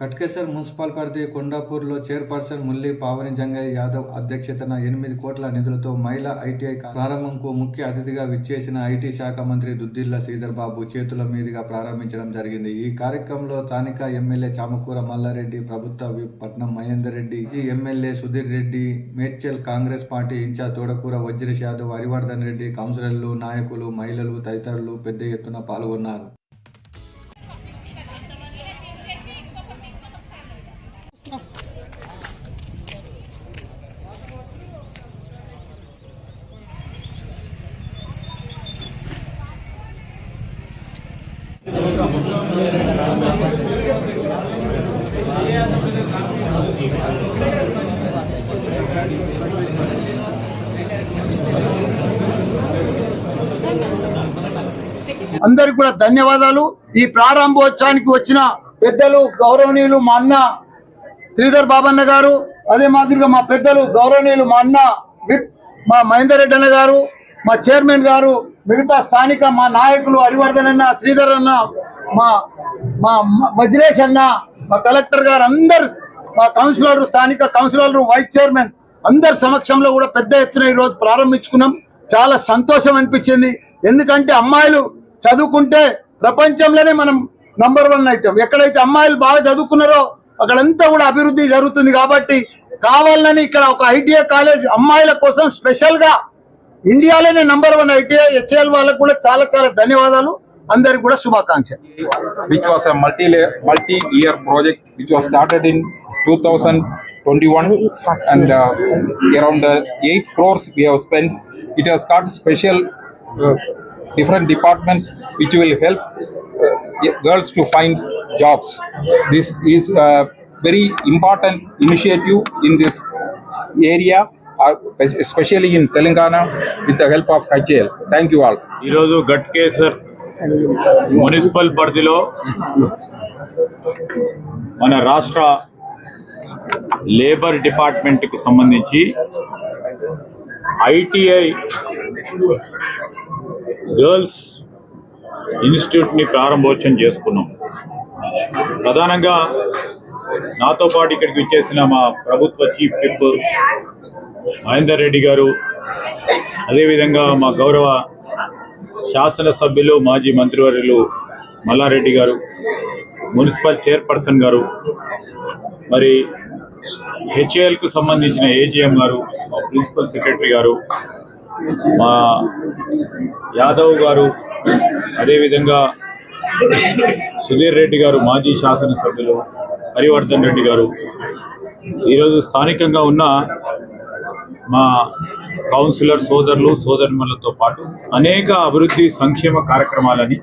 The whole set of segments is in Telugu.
కట్కేసర్ మున్సిపల్ పరిధి కొండాపూర్లో చైర్పర్సన్ ముల్లి పావని జంగయ్య యాదవ్ అధ్యక్షతన ఎనిమిది కోట్ల నిధులతో మహిళా ఐటీఐ ప్రారంభంకు ముఖ్య అతిథిగా విచ్చేసిన ఐటీ శాఖ మంత్రి దుద్దిల్ల శ్రీధర్ బాబు చేతుల మీదుగా ప్రారంభించడం జరిగింది. ఈ కార్యక్రమంలో స్థానిక ఎమ్మెల్యే చామకూర మల్లారెడ్డి ప్రభుత్వ Patnam Mahender Reddy MLA Sudheer Reddy Medchal Congress party in charge Thodakura Vajresh Yadav Harivardhan Reddy కౌన్సిలర్లు నాయకులు మహిళలు తదితరులు పెద్ద ఎత్తున పాల్గొన్నారు. అందరికి కూడా ధన్యవాదాలు. ఈ ప్రారంభోత్సవానికి వచ్చిన పెద్దలు గౌరవనీయులు మా అన్న శ్రీధర్ బాబన్న గారు అదే మాదిరిగా మా పెద్దలు గౌరవనీయులు మా అన్న మా మహేందర్ రెడ్డి అన్న గారు మా చైర్మన్ గారు మిగతా స్థానిక మా నాయకులు హరివర్ధన్ అన్న శ్రీధర్ అన్న మా మా మా అన్న మా కలెక్టర్ గారు అందరు మా కౌన్సిలర్ స్థానిక కౌన్సిలర్ వైస్ చైర్మన్ అందరి సమక్షంలో కూడా పెద్ద ఎత్తున ఈ రోజు ప్రారంభించుకున్నాం. చాలా సంతోషం అనిపించింది. ఎందుకంటే అమ్మాయిలు చదువుకుంటే ప్రపంచంలోనే మనం నంబర్ వన్ అవుతాం. ఎక్కడైతే అమ్మాయిలు బాగా చదువుకున్నారో అక్కడంతా కూడా అభివృద్ధి జరుగుతుంది కాబట్టి కావాలని ఇక్కడ ఒక ఐటీఐ కాలేజ్ అమ్మాయిల కోసం స్పెషల్గా ఇండియాలోనే నంబర్ వన్ ఐటీఐ హెచ్ఎల్ వాళ్ళకు కూడా చాలా చాలా ధన్యవాదాలు. అందరికి కూడా శుభాకాంక్షలు which was a multi multi year project which was started in 2021 and uh, around uh, 8 crores we have spent it has got special uh, different departments which will help uh, girls to find jobs this is a very important initiative in this area uh, especially in telangana with the help of HAL thank you all ఈరోజు గట్కేసర్ మున్సిపల్ పరిధిలో మన రాష్ట్ర లేబర్ డిపార్ట్మెంట్కి సంబంధించి ఐటీఐ గర్ల్స్ ఇన్స్టిట్యూట్ని ప్రారంభోత్సవం చేసుకున్నాం. ప్రధానంగా నాతో పాటు ఇక్కడికి వచ్చేసిన మా ప్రభుత్వ చీఫ్ విప్ మహేందర్ రెడ్డి గారు అదేవిధంగా మా గౌరవ శాసనసభ్యులు మాజీ మంత్రివర్యులు మల్లారెడ్డి గారు మున్సిపల్ చైర్పర్సన్ గారు మరి హెచ్ఏఎల్కు సంబంధించిన ఏజీఎం గారు మా ప్రిన్సిపల్ సెక్రటరీ గారు మా యాదవ్ గారు అదేవిధంగా సుధీర్ రెడ్డి గారు మాజీ శాసనసభ్యులు హరివర్ధన్ రెడ్డి గారు. ఈరోజు స్థానికంగా ఉన్న మా కౌన్సిలర్ సోదరులు సోదరుమలతో పాటు అనేక అభివృద్ధి సంక్షేమ కార్యక్రమాలని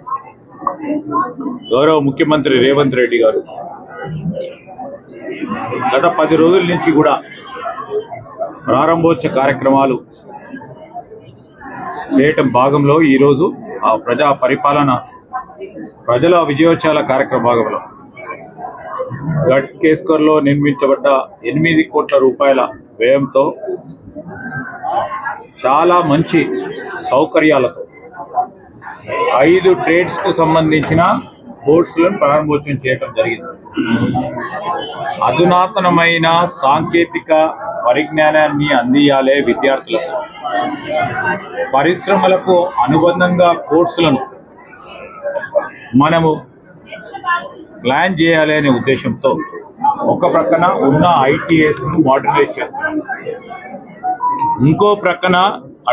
గౌరవ ముఖ్యమంత్రి రేవంత్ రెడ్డి గారు గత పది రోజుల నుంచి కూడా ప్రారంభోత్సవ కార్యక్రమాలు చేయటం భాగంలో ఈరోజు ఆ ప్రజా పరిపాలన ప్రజల విజయోత్సవాల కార్యక్రమ భాగంలో. గట్కేశ్వర్లో నిర్మించబడ్డ ఎనిమిది కోట్ల రూపాయల వ్యయంతో చాలా మంచి సౌకర్యాలతో ఐదు ట్రేడ్స్కు సంబంధించిన కోర్సులను ప్రారంభోత్సవం చేయటం జరిగింది. అధునాతనమైన సాంకేతిక పరిజ్ఞానాన్ని అందియాలే విద్యార్థులకు. పరిశ్రమలకు అనుబంధంగా కోర్సులను మనము ప్లాన్ చేయాలి అనే ఉద్దేశంతో ఒక ప్రక్కన ఉన్న ఐటీఎస్ మోడర్నైజ్ చేస్తున్నాం. ఇంకో ప్రక్కన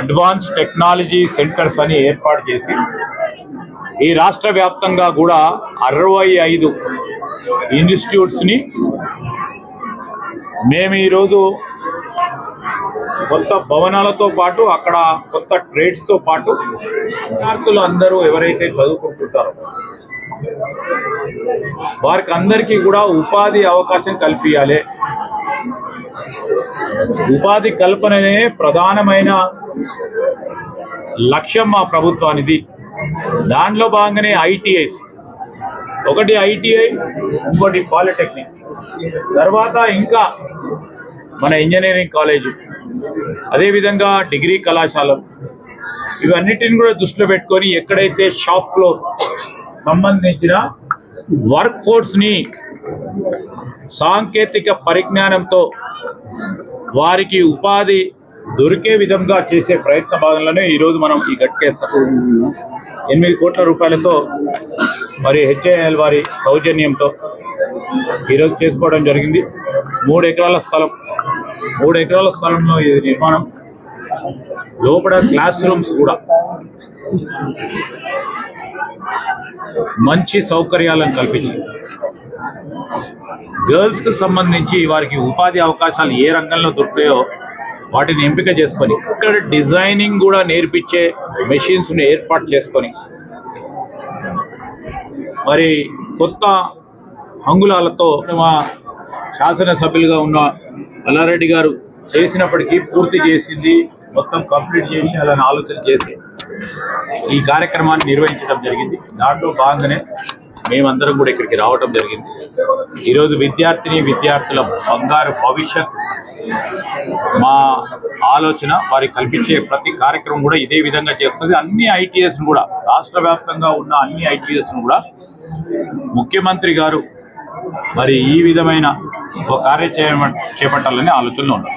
అడ్వాన్స్ టెక్నాలజీ సెంటర్స్ అని ఏర్పాటు చేసి ఈ రాష్ట్ర వ్యాప్తంగా కూడా అరవై ఐదు ఇన్స్టిట్యూట్స్ని మేము ఈరోజు కొత్త భవనాలతో పాటు అక్కడ కొత్త ట్రేడ్స్తో పాటు విద్యార్థులు అందరూ ఎవరైతే చదువుకుంటుంటారో వారికి అందరికీ కూడా ఉపాధి అవకాశం కల్పించాలి ఉపాధి కల్పననే ప్రధానమైన లక్ష్యం మా ప్రభుత్వానిది. దానిలో భాగంగానే ఐటీఐస్. ఒకటి ఐటీఐ ఇంకోటి పాలిటెక్నిక్. తర్వాత ఇంకా మన ఇంజనీరింగ్ కాలేజీ. అదేవిధంగా డిగ్రీ కళాశాలలు. ఇవన్నిటిని కూడా దృష్టిలో పెట్టుకొని ఎక్కడైతే షాప్ ఫ్లోర్ సంబంధించిన వర్క్ ఫోర్స్ని సాంకేతిక పరిజ్ఞానంతో వారికి ఉపాధి దొరికే విధంగా చేసే ప్రయత్న భాగంలోనే ఈరోజు మనం ఈ గట్కేస్తాం ఎనిమిది కోట్ల రూపాయలతో మరి హెచ్ఏఎల్ వారి సౌజన్యంతో ఈరోజు చేసుకోవడం జరిగింది. మూడు ఎకరాల స్థలం మూడు ఎకరాల స్థలంలో ఇది నిర్మాణం లోపల క్లాస్ రూమ్స్ కూడా. మంచి సౌకర్యాలను కల్పించింది. గర్ల్స్కి సంబంధించి వారికి ఉపాధి అవకాశాలు ఏ రంగంలో దొరుకుతాయో వాటిని ఎంపిక చేసుకొని ఇక్కడ డిజైనింగ్ కూడా నేర్పించే మెషిన్స్ని ఏర్పాటు చేసుకొని మరి కొత్త అంగుళాలతో మా శాసనసభ్యులుగా ఉన్న అల్లారెడ్డి గారు చేసినప్పటికీ పూర్తి చేసింది మొత్తం కంప్లీట్ చేసేయాలని ఆలోచన చేసి ఈ కార్యక్రమాన్ని నిర్వహించడం జరిగింది. దాంట్లో భాగంగానే మేమందరం కూడా ఇక్కడికి రావడం జరిగింది. ఈరోజు విద్యార్థిని విద్యార్థుల బంగారు భవిష్యత్ మా ఆలోచన వారికి కల్పించే ప్రతి కార్యక్రమం కూడా ఇదే విధంగా చేస్తుంది. అన్ని ఐటీఎస్ కూడా రాష్ట్ర వ్యాప్తంగా ఉన్న అన్ని ఐటీఎస్ను కూడా ముఖ్యమంత్రి గారు మరి ఈ విధమైన ఒక కార్య చేపట్టాలని ఆలోచనలో ఉన్నారు.